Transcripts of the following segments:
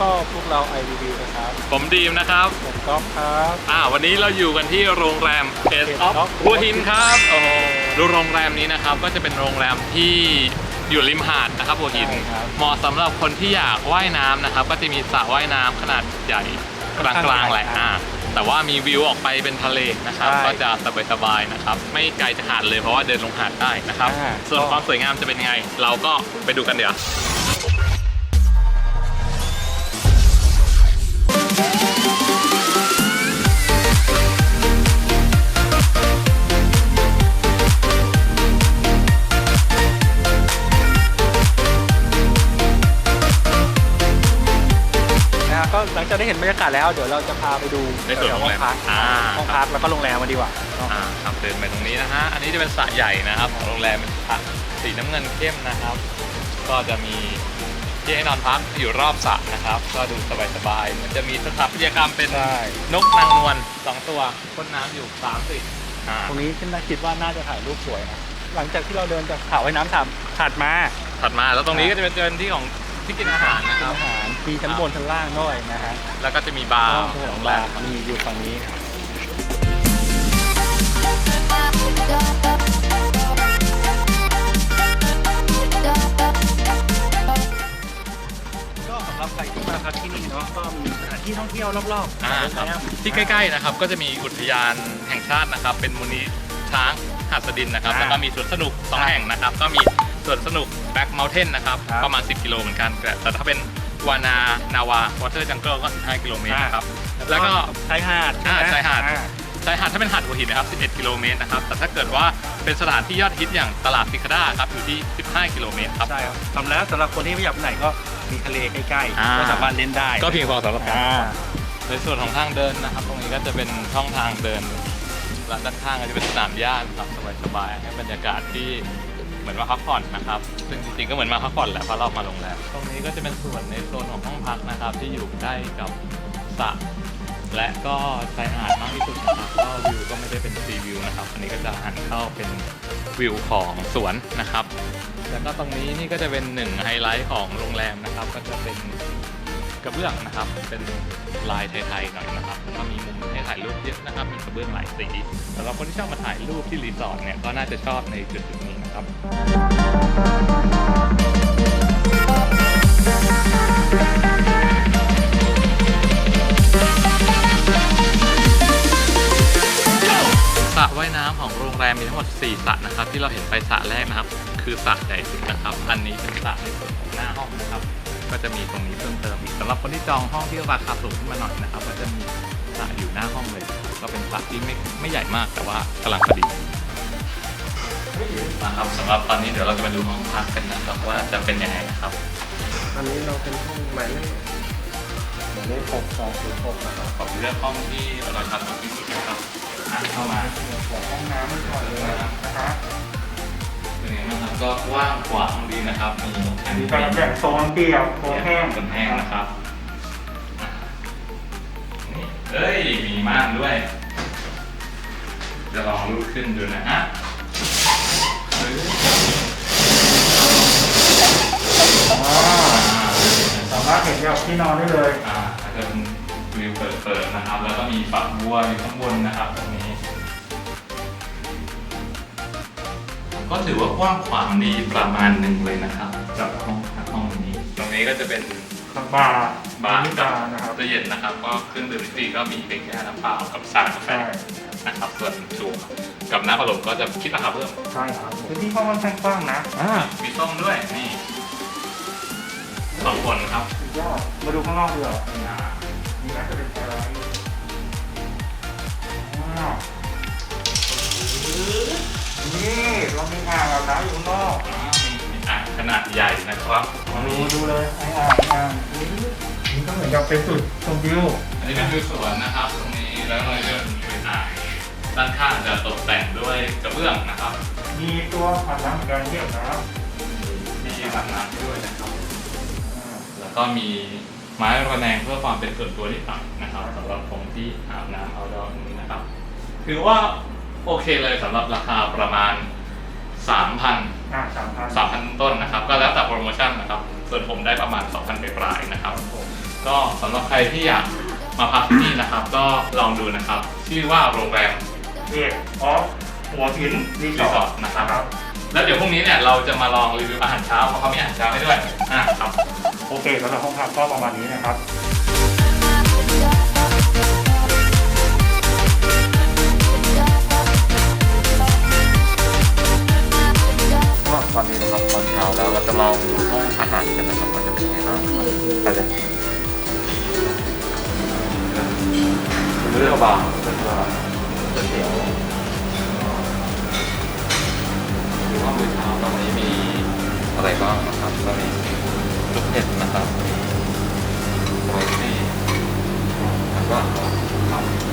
ก็พวกเรา IVV นะครับ ผมดีมนะครับ ผมก๊อฟครับ อ่า วันนี้เราอยู่กันที่โรงแรมเ a สออฟ Of หัวหินครับโอ้โหดูโรงแรมนี้นะครับ ก็จะเป็นโรงแรมที่อยู่ริมหาดนะครับหัวหิน ใช่ครับ เหมาะสำหรับคนที่อยากว่ายน้ำนะครับ ก็จะมีสระว่ายน้ำขนาดใหญ่กลางๆแหละอ่าแต่ว่ามีวิวออกไปเป็นทะเลนะครับ ใช่ก็จะสบายๆนะครับ ไม่ไกลจากหาดเลยเพราะว่าเดินลงหาดได้นะครับ อ่าส่วนความสวยงามจะเป็นยังไง เราก็ไปดูกันเดี๋ยว นะครับก็หลังจากได้เห็นบรรยากาศแล้วเดี๋ยวเราจะพาไปดูในส่วนของห้โรองงแรมพักอ่า ห้องพักแล้วก็โรงแรมมาดีกว่าเนาะอ่าครับเดินไปตรงนี้นะฮะ อันนี้จะเป็นสระใหญ่นะครับของโรงแรมเป็นสระสีน้ำเงินเข้มนะครับ ก็จะมี ที่ให้นอนพักอยู่รอบสระนะครับ ก็ดูสบายๆมันจะมีสถาปัตยกรรมเป็นใช่ นกนางนวลสองตัวพ่นน้ำอยู่สามสิอ่าตรงนี้ฉันคิดว่าน่าจะถ่ายรูปสวยนะหลังจากที่เราเดินจากเขาไว้น้ำถามถัดมาถัดมาแล้วตรงนี้ก็จะเป็นเดินที่ของที่กินอาหารนะครับ อาหารมีชั้นบนชั้นล่างด้วยนะฮะแล้วก็จะมีบาร์ห้องขขอองงโรงแรบามร์มีอยู่ฝั่งนี้ก็ ที่ท่องเที่ยวรอบๆอ่าครับโงแมที่ใกล้ๆนะครับก็จะมีอุทยานแห่งชาตินะครับ เป็นมูลนิธิช้างหัสดินนะครับอ่าแล้วก็มีสวนสนุกสองแห่งนะครับ ก็มีสวนสนุกแบ็กเมลเทนนะครับครับประมาณ 10 กิโลเหมือนกันแต่แต่ถ้าเป็นวานานาวาวอเตอร์จังเกิลก็15กิโลเมตรนะครับแล้วก็ชายหาดอ่าใช่ไหมชายหาดอ่ ชายหาดถ้าเป็นหาดหัวหินนะครับ 11 กิโลเมตรนะครับ แต่ถ้าเกิดว่าเป็นสถานที่ยอดฮิตอย่างตลาดซิคาด้าครับอยู่ที่ 15 กิโลเมตรครับ ใช่ครับสำหรับสำหรับคนที่ไม่อยากไปไหนก็มีทะเลใกล้อ่า ๆก็สามารถเล่นได้ก็เพียงพอสำหรับการอ่าในส่วนของทางเดินนะครับ ตรงนี้ก็จะเป็นช่องทางเดินและด้านข้างก็จะเป็นสนามหญ้าครับสบายๆให้บรรยากาศที่เหมือนมาพักผ่อนนะครับ ซึ่งจริงๆก็เหมือนมาพักผ่อนแหละเพราะเรามาโรงแรมตรงนี้ก็จะเป็นส่วนในโซนของห้องพักนะครับ ที่อยู่ใกล้กับสระ และก็ชายหาดมากที่สุดนะครับก็วิวก็ไม่ได้เป็นซีวิวนะครับ อันนี้ก็จะหันเข้าเป็นวิวของสวนนะครับ แล้วก็ตรงนี้นี่ก็จะเป็นหนึ่งไฮไลท์ของโรงแรมนะครับ ก็จะเป็นกระเบื้องนะครับ เป็นลายไทยๆหน่อยนะครับแล้วก็มีมุมให้ถ่ายรูปเยอะนะครับ มีกระเบื้องหลายสีสำหรับคนที่ชอบมาถ่ายรูปที่รีสอร์ทเนี่ยก็น่าจะชอบในจุดจุดๆนี้นะครับส รงแรมมีทั้งหมด 4สระนะครับ ที่เราเห็นไปสระแรกนะครับ คือสระใหญ่สุดนะครับ อันนี้เป็นสระในส่วนของหน้าห้องนะครับ ก็จะมีตรงนี้เพิ่มเติมอีกสำหรับคนที่จองห้องที่ราคาสูงขึ้นมาหน่อยนะครับ ก็จะมีสระอยู่หน้าห้องเลยนะครับก็เป็นสระที่ไม่ไม่ใหญ่มากแต่ว่ากำลังพอดีนะครับสำหรับตอนนี้เดี๋ยวเราจะมาดูห้องพักกันนะครับว่าจะเป็นยังไงนะครับอันนี้เราเป็นห้องหมายเลขหมายเลขหกสองศูนย์หกนะครับขอเลือกห้องที่ราคาถูกที่สุดนะครับ อะเข้ามาของห้องน้ำมันก่อนเลยนะฮะเป็นยังไงบ้างครับก็กว้างขวางดีนะครับมีอันนี้ก็แบ่งโซนเปียกโซนแห้งคนแห้งนะครับอะนี่เอ้ยมีม่านด้วย จะลองรูดขึ้นดูนะฮะเอ้ยอ่าสามารถเห็นแบบที่นอนได้เลยอ่าถ้าเกิดวิวเปิดๆนะครับ แล้วก็มีฝักบัวอยู่ข้างบนนะครับตรง ก็ถือว่ากว้างขวางดีประมาณหนึ่งเลยนะครับสำหรับห้องพักห้องนี้ ตรงนี้ก็จะเป็นบาร์บาร์มิกับบาร์นะครับตู้เย็นนะครับ ก็เครื่องดื่มฟรีก็มีเป็นแค่น้ำเปล่ากับชากาแฟใช่นะครับส่วนจูกับน้ำอัดลมก็จะคิดราคาเพิ่มใช่ครับพื้นที่ห้องมันค่อนข้างกว้างนะอ่ามีส้มด้วยนี่สองคนครับสุดยอดมาดูข้างนอกดีกว่าอ่านี่น่าจะเป็นไฮไลท์ว้าว นี่เรามีอ่างอาบน้ำอยู่ข้างนอกอ่ามีมีอ่างขนาดใหญ่นะครับมาดูดูเลยไอ้อ่างไอ้อ่างนี่นี่ก็เหมือนกับเป็นจุดชมวิวอันนี้เป็นวิวสวนนะครับ ตรงนี้แล้วเราจะมีเป็นอ่างด้านข้างจะตกแต่งด้วยกระเบื้องนะครับ มีตัวอาบน้ำเหมือนกันที่อาบน้ำมีอาบน้ำด้วยนะครับแล้วก็มีไม้ระแนงเพื่อความเป็นส่วนตัวนิดหน่อยนะครับสำหรับผมที่อาบน้ำเอาดอกนี้นะครับ ถือว่า โอเคเลยสำหรับราคาประมาณ 3,000 อ่าสามพัน3,000 ต้นนะครับ ก็แล้วแต่โปรโมชั่นนะครับ ส่วนผมได้ประมาณ 2,000ไปปลายๆนะครับผมก็สำหรับใครที่อยากมาพักที่นี่นะครับ ก็ลองดูนะครับ ชื่อว่าโรงแรม เอกออฟหัวหินรีรีสสออร์ร์ททนะครับครับ แล้วเดี๋ยวพรุ่งนี้เนี่ยเราจะมาลองรีวิวอาหารเช้าเพราะเขามีอาหารเช้าให้ด้วยอะครับ โอเคสำหรับห้องพักก็ประมาณนี้นะครับ ลองดูห้องอาหารกันนะครับว่าจะเป็นยังไงบ้างไปเลยเรื่องบางเป็นว่าก๋วยเตี๋ยวดูว่ามื้อเช้าตอนนี้มีอะไรบ้างนะครับก็มีลูกเห็ดนะครับโรตีแล้วก็ครับ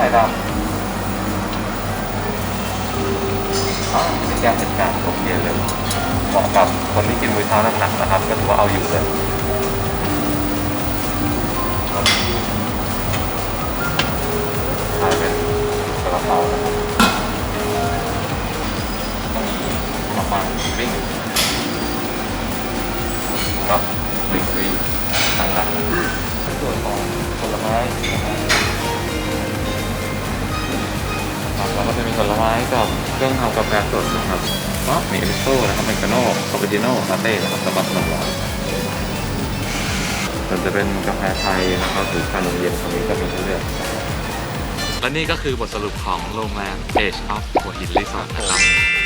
ข่ดำอ๋อเป็นกงเผ็ดการโอเคเลยเหมาะกับคนที่กินมื้อเช้าหนักๆนะครับ ก็ถือว่าเอาอยู่เลยทายเป็นกระเพรานะครับ ไม้กับเครื่องทำกาแฟสดนะครับอ๋อมีเอสเปรสโซ่นะครับเมกาโน่คาปูชิโน่ลาเต้นะครับสำหรับขนมหวานส่วนจะเป็นกาแฟไทยนะครับหรือชานมเย็นตรงนี้ก็มีให้เลือกและนี่ก็คือบทสรุปของโรงแรม Age of หัวหินรีสอร์ทนะครับ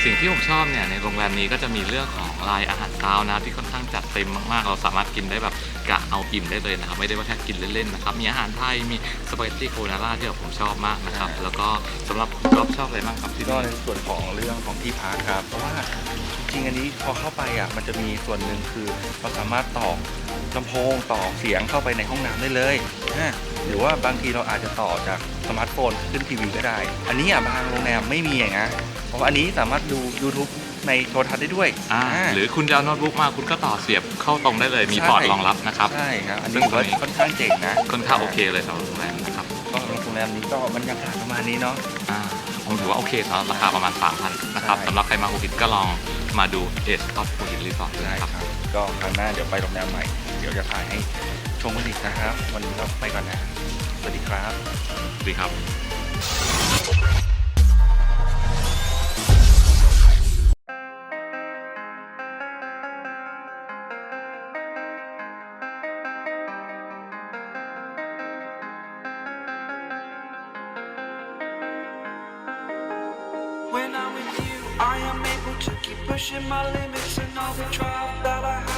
สิ่งที่ผมชอบเนี่ยในโรงแรมนี้ก็จะมีเรื่องของลายอาหารเช้านะที่ค่อนข้างจัดเต็มมากๆ เราสามารถกินได้แบบกะเอาอิ่มได้เลยนะครับไม่ได้ว่าแค่กินเล่นๆนะครับมีอาหารไทยมีสปาเกตตี้โคนาร่าที่แบบผมชอบมากนะครับแล้วก็สำหรับคุณก๊อฟชอบอะไรบ้างครับที่ก็นี่ ในส่วนของเรื่องของที่พักครับ เพราะว่าจริงๆอันนี้พอเข้าไปอะมันจะมีส่วนหนึ่งคือเราสามารถต่อลำโพงต่อเสียงเข้าไปในห้องน้ำได้เลยอะหรือว่าบางทีเราอาจจะต่อจากสมาร์ทโฟนขึ้นทีวีก็ได้ อันนี้อะบางโรงแรมไม่มีอย่างนะเพ ราะว่าอันนี้สามารถดู YouTube ในโทรทัศน์ได้ด้วยอ่า หรือคุณจะเอาโน้ตบุ๊กมาคุณก็ต่อเสียบเข้าตรงได้เลยมีใช่ พอร์ตรองรับนะครับ ใช่ครับ อันซึ่นี้งถือว่าตรงนี้ ค่อนข้างเจ๋งนะค่อนข้างโอเคเลยสำหรับโรงแรมนะครับก็โรงแรมนี้ก็บรรยากาศประมาณนี้เนาะ อ่าผมถือว่าโอเคสำหรับราคาประมาณ 3,000นะครับใช่ สำหรับใครมาหัวหินก็ลองมาดู Age of หัวหินรีสอร์ทดูได้นะคครัรับบก็ครั้งหน้าเดี๋ยวไปโรงแรมใหม่ เดี๋ยวจะถ่ายให้ชมกันอีกนะครับ วันนี้เราไปก่อนนะ สวัสดีครับดีครับ I am able to keep pushing my limits and all the trials that I